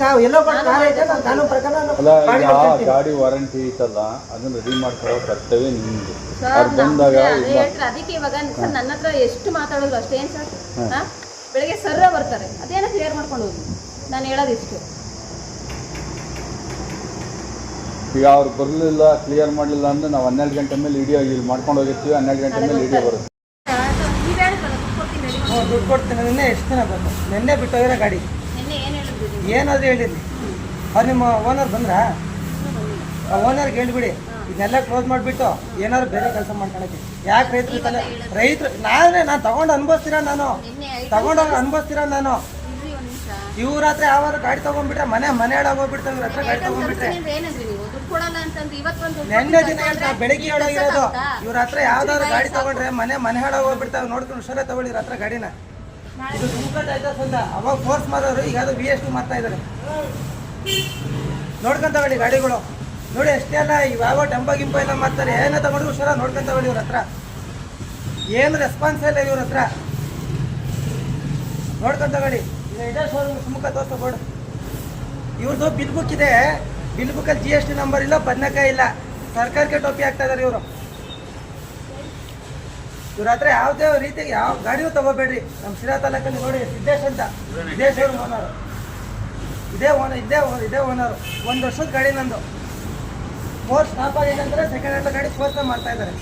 ಕಾ ಎಲ್ಲೋ ಕೊಟ್ಟು ಕಾರ್ ಐತೆ ನಾನು ಕಾನೂನು ಪ್ರಕಾರ ಅಲ್ಲ. ಗಾಡಿ ವಾರಂಟಿ ಐತಲ್ಲ ಅದನ್ನ ರೆಡಿ ಮಾಡ್ಕೊಳ್ಳೋ ಕರ್ತವ್ಯ ನಿಮ್ದು. ಸರ್ ಬಂದಾಗ ಅದಕ್ಕೆ ಇವಾಗ ಸರ್ ನನ್ನ ಹತ್ರ ಎಷ್ಟು ಮಾತಾಡಿದ್ರು ಅಷ್ಟೇನು ಸರ್? ಬೆಳಗ್ಗೆ ಸರ್ರ ಬರ್ತಾರೆ ಅದೇನೋ ಕ್ಲಿಯರ್ ಮಾಡ್ಕೊಂಡು ಹೋಗಿ. ನಾನು ಹೇಳೋದಿಷ್ಟು ಈಗ ಅವ್ರು ಬರಲಿಲ್ಲ ಕ್ಲಿಯರ್ ಮಾಡಲಿಲ್ಲ ಅಂದ್ರೆ ನಾವು ಹನ್ನೆರಡು ಗಂಟೆ ಮೇಲೆ ಇಡಿಯೋ ಇಲ್ಲಿ ಮಾಡ್ಕೊಂಡು ಹೋಗಿರ್ತೀವಿ ಹನ್ನೆರಡು ಗಂಟೆ ಮೇಲೆ ಇಡಿಯೋ ಬರುತ್ತೆ. ದುಡ್ಡು ಕೊಡ್ತೀನಿ ನಿನ್ನೆ ಎಷ್ಟು ದಿನ ಬಂದು ನಿನ್ನೆ ಬಿಟ್ಟು ಹೋಗಿರೋ ಗಾಡಿ ನಿನ್ನೆ ಏನು ಹೇಳಿದ್ರು ನೀವು? ಏನಾದರೂ ಹೇಳಿರಿ ಅವ್ರು ನಿಮ್ಮ ಓನರ್ ಬಂದ್ರಾ? ಆ ಓನರ್ಗೆ ಹೇಳ್ಬಿಡಿ. ಇದನ್ನೆಲ್ಲ ಕ್ಲೋಸ್ ಮಾಡಿಬಿಟ್ಟು ಏನಾದ್ರು ಬೇರೆ ಕೆಲಸ ಮಾಡ್ಕೊಳಕ್ಕೆ. ಯಾಕೆ ರೈತರು ತಲೆ ರೈತರು ನಾನೇ ನಾನು ತಗೊಂಡು ಅನ್ಭವಿಸ್ತೀರಾ ನಾನು? ತಗೊಂಡೋಗಿ ಅನ್ಭವಿಸ್ತೀರ ನಾನು? ಇವ್ರ ಹತ್ರ ಯಾವಾಗ ಗಾಡಿ ತಗೊಂಡ್ಬಿಟ್ರೆ ಮನೆ ಮನೆ ಹೋಗ್ಬಿಡ್ತಾರೆ ಹತ್ರ ಗಾಡಿ ತಗೊಂಡ್ಬಿಟ್ರೆ. ನೆನ್ನೆ ದಿನ ಹೇಳ್ತಾ ಬೆಳಿಗ್ಗೆ ಹೇಳೋಗಿರೋದು ಇವ್ರ ಹತ್ರ ಯಾವ್ದಾದ್ರು ಗಾಡಿ ತಗೊಂಡ್ರೆ ಮನೆ ಮನೆ ಹಾಳಾಗೋಗ್ಬಿಡ್ತಾವೆ ನೋಡ್ಕೊಂಡು ಹುಷಾರೇ ತಗೊಳ್ಳಿ ಇವ್ರ ಹತ್ರ ಗಾಡಿನ. ಇದು ಸ್ವಂತ? ಅವಾಗ ಫೋರ್ಸ್ ಮಾಡೋರು ಈಗ ಅದು ವಿ ಎಸ್ ಟು ಮಾಡ್ತಾ ಇದ್ದಾರೆ. ನೋಡ್ಕೊಂತ ತಗೊಳ್ಳಿ ಗಾಡಿಗಳು. ನೋಡಿ, ಅಷ್ಟೇ ಅಲ್ಲ, ಇವಾಗ ಟೆಂಪ ಗಿಂಪ ಎಲ್ಲ ಮಾಡ್ತಾರೆ. ಏನೋ ತಗೊಂಡ್ರು ಹುಷಾರ ನೋಡ್ಕೊಂತ ತಗೊಳ್ಳಿ ಇವ್ರ ಹತ್ರ. ಏನು ರೆಸ್ಪಾನ್ಸ್ ಇಲ್ಲ ಇವ್ರ ಹತ್ರ. ನೋಡ್ಕೊಂತ ತಗೊಳ್ಳಿ ಇದು ಶೋರೂಮ್ ಸುಮುಖ ತೋರಿಸ್ತಾ ಬೋರ್ಡ್ ಇವ್ರದ್ದು ಬಿಲ್ ಬುಕ್ ಇದೆ. ಬಿಲ್ ಬುಕ್ಕಲ್ಲಿ ಜಿ ಎಸ್ ಟಿ ನಂಬರ್ ಇಲ್ಲ, ಬದನೆಕಾಯಿ ಇಲ್ಲ. ಸರ್ಕಾರಕ್ಕೆ ಟೋಪಿ ಹಾಕ್ತಾ ಇದಾರೆ ಇವರು. ಇವ್ರ ಹತ್ರ ಯಾವುದೇ ರೀತಿಗೆ ಯಾವ ಗಾಡಿಯೂ ತಗೋಬೇಡ್ರಿ. ನಮ್ಮ ಶಿರಾ ತಾಲೂಕಲ್ಲಿ ನೋಡಿ, ಸಿದ್ದೇಶ್ ಅಂತ. ಇದೇ ಶೋರೂಮ್ ಓನರ್ ಇದೇ ಓನರ್ ಇದೇ ಓನರ್ ಇದೇ ಓನರು ಒಂದು ವರ್ಷದ ಗಾಡಿ ನಂದು. ಫೋರ್ ಸ್ಟಾಪ್ ಆಗಿದೆ ಅಂದರೆ ಸೆಕೆಂಡ್ ಹ್ಯಾಂಡ್ ಗಾಡಿ ಫೋರ್ಸ್ನ ಮಾಡ್ತಾ ಇದ್ದಾರೆ.